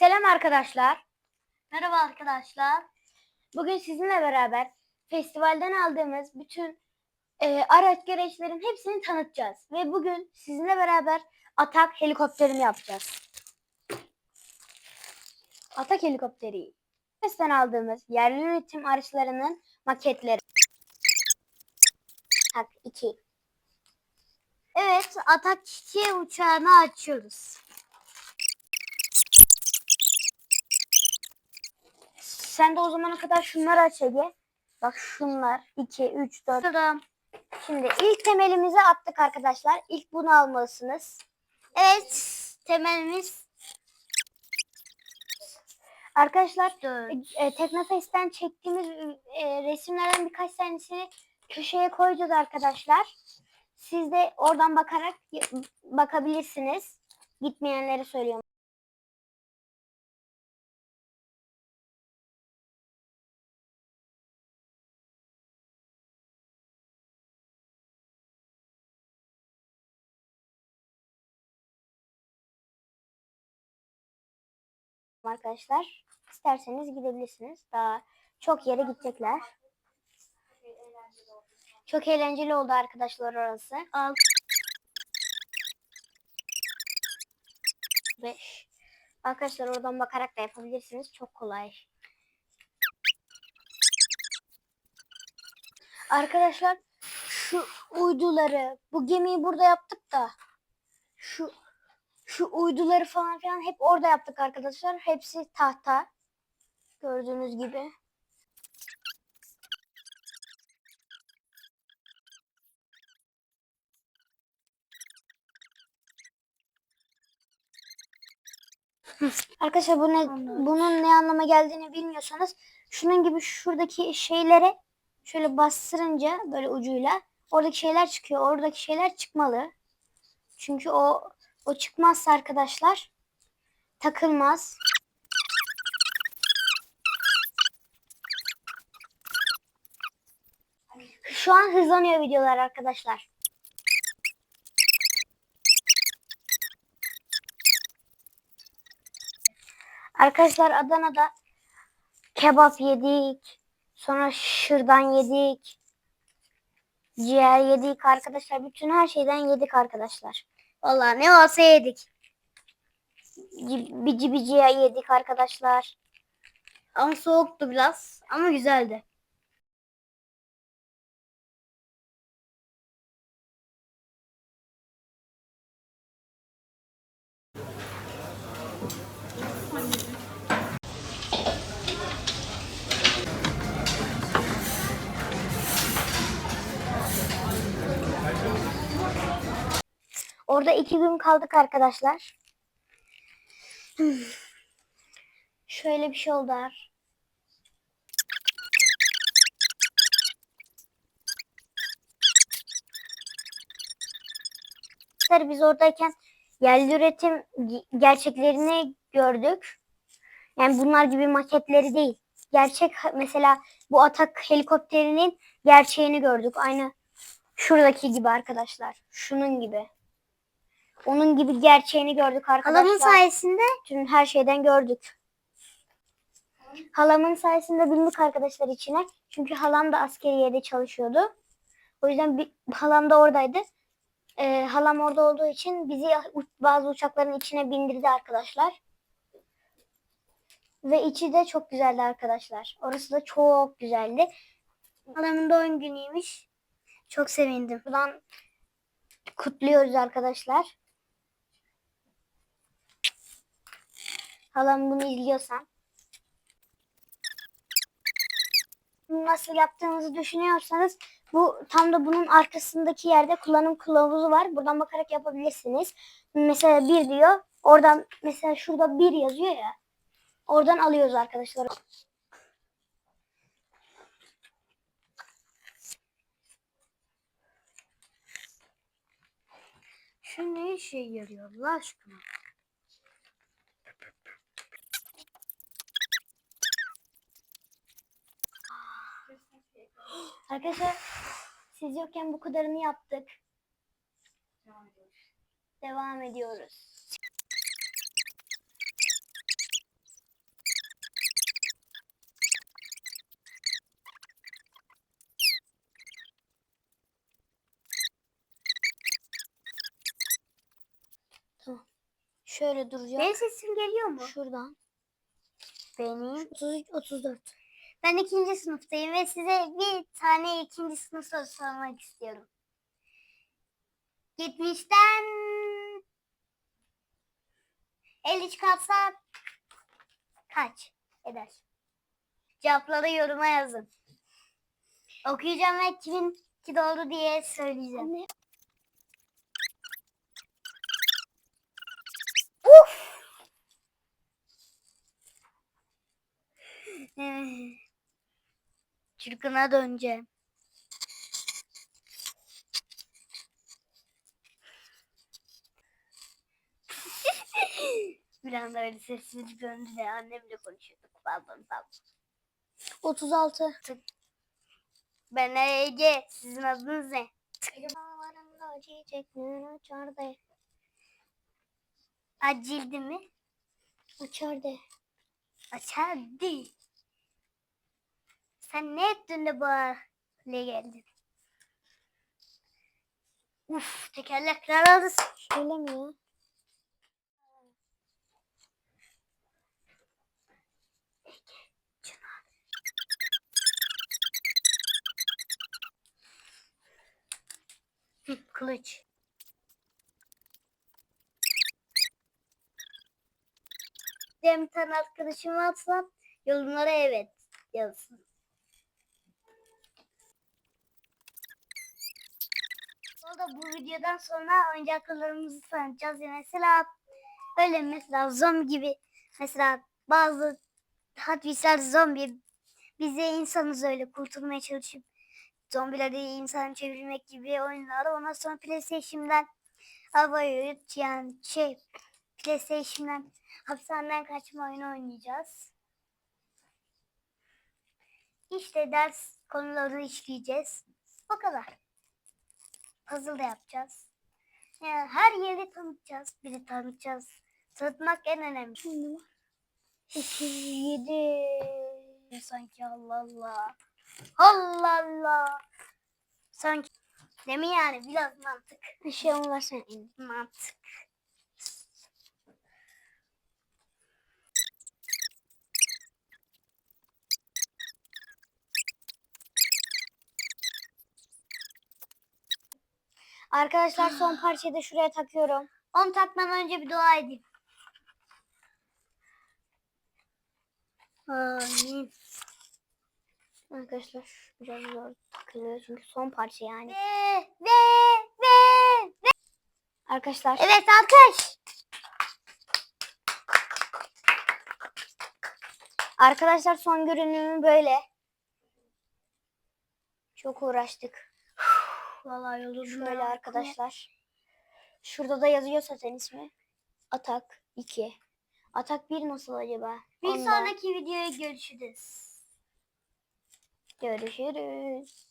Selam arkadaşlar. Merhaba arkadaşlar. Bugün sizinle beraber festivalden aldığımız bütün e, araç gereçlerin hepsini tanıtacağız. Ve bugün sizinle beraber Atak helikopterini yapacağız. Atak helikopteri. Festivalen aldığımız yerli üretim araçlarının maketleri. Tak 2. Evet, Atak 2 uçağını açıyoruz. Sen de o zamana kadar şunları aç Ege. Bak şunlar 2, 3, 4. Açıyorum. Şimdi ilk temelimizi attık arkadaşlar. İlk bunu almalısınız. Evet, temelimiz Arkadaşlar e, Teknofest'ten çektiğimiz e, resimlerden birkaç tanesini köşeye koyacağız arkadaşlar. Siz de oradan bakarak bakabilirsiniz. Gitmeyenlere söylüyorum. Arkadaşlar. İsterseniz gidebilirsiniz. Daha çok yere gidecekler. Çok eğlenceli oldu arkadaşlar orası. Al. 5. Arkadaşlar oradan bakarak da yapabilirsiniz. Çok kolay. Arkadaşlar şu uyduları, bu gemiyi burada yaptık da şu şu uyduları falan filan hep orada yaptık arkadaşlar. Hepsi tahta. Gördüğünüz gibi. Arkadaşlar bu ne, bunun ne anlama geldiğini bilmiyorsanız şunun gibi şuradaki şeylere şöyle bastırınca böyle ucuyla oradaki şeyler çıkıyor. Oradaki şeyler çıkmalı. Çünkü o o çıkmazsa arkadaşlar takılmaz. Şu an hızlanıyor videolar arkadaşlar. Arkadaşlar Adana'da kebap yedik. Sonra şırdan yedik. Ciğer yedik arkadaşlar. Bütün her şeyden yedik arkadaşlar. Vallahi ne olsa yedik. Bici bici yedik arkadaşlar. Ama soğuktu biraz ama güzeldi. Orada iki gün kaldık arkadaşlar. Şöyle bir şey oldu. ar- Arkadaşlar Biz oradayken yerli üretim ge- gerçeklerini gördük. Yani bunlar gibi maketleri değil. Gerçek mesela bu Atak helikopterinin gerçeğini gördük. Aynı şuradaki gibi arkadaşlar. Şunun gibi. Onun gibi gerçeğini gördük arkadaşlar. Halamın sayesinde Tüm her şeyden gördük. Halamın sayesinde bindik arkadaşlar içine. Çünkü halam da askeriyede çalışıyordu. O yüzden bir, halam da oradaydı. Ee, halam orada olduğu için bizi bazı uçakların içine bindirdi arkadaşlar. Ve içi de çok güzeldi arkadaşlar. Orası da çok güzeldi. Halamın doğum günüymüş. Çok sevindim. Buradan kutluyoruz arkadaşlar. Halam bunu izliyorsan. Nasıl yaptığınızı düşünüyorsanız bu tam da bunun arkasındaki yerde kullanım kılavuzu var. Buradan bakarak yapabilirsiniz. Mesela bir diyor. Oradan mesela şurada bir yazıyor ya. Oradan alıyoruz arkadaşlar. şu ne işe yarıyor Allah aşkına? Arkadaşlar siz yokken bu kadarını yaptık. Devam ediyoruz. Tamam. Şöyle duracak. Benim sesim geliyor mu? Şuradan. Benim. 33 34. Ben ikinci sınıftayım ve size bir tane ikinci sınıf sorusu sormak istiyorum. 70'ten 50 çıkarsa kaç eder? Cevapları yoruma yazın. Okuyacağım ve kimin ki doğru diye söyleyeceğim. Çırkına döneceğim. Bir anda öyle sessizlik döndü de annemle konuşuyorduk. Pardon pardon. 36. Ben Ege. Sizin adınız ne? Dağlarında çiçekler açardı. Acildi mi? Açardı. Açardı. Sen ne ettin de bu hale geldin? Uf tekerlekler arası. Öyle mi ya? Kılıç. Dem tane arkadaşıma atsam yorumlara evet yazsın. Sonra bu videodan sonra oyuncaklarımızı tanıtacağız. Ya mesela öyle mesela zombi gibi mesela bazı Hot Wheels'ler zombi bize insanız öyle kurtulmaya çalışıp zombileri insan çevirmek gibi oyunlar. Ondan sonra PlayStation'dan havayı yani şey PlayStation'dan hapishaneden kaçma oyunu oynayacağız. İşte ders konuları işleyeceğiz. O kadar. Puzzle da yapacağız. Yani her yeri tanıtacağız. Biri tanıtacağız. Tanıtmak en önemli. Şimdi var. 207. Sanki Allah Allah. Allah Allah. Sanki. Değil mi yani? Biraz mantık. Bir şey versene. Mantık. Arkadaşlar son parçayı da şuraya takıyorum. Onu takmadan önce bir dua edeyim. Amin. Arkadaşlar biraz zor takılıyor çünkü son parça yani. Ve ve ve ve. Arkadaşlar Evet alkış. arkadaşlar son görünümü böyle. Çok uğraştık. Vallahi yoruldum. Şöyle arkadaşlar. Şurada da yazıyor zaten ismi. Atak 2. Atak 1 nasıl acaba? Bir Onu da sonraki videoya görüşürüz. Görüşürüz.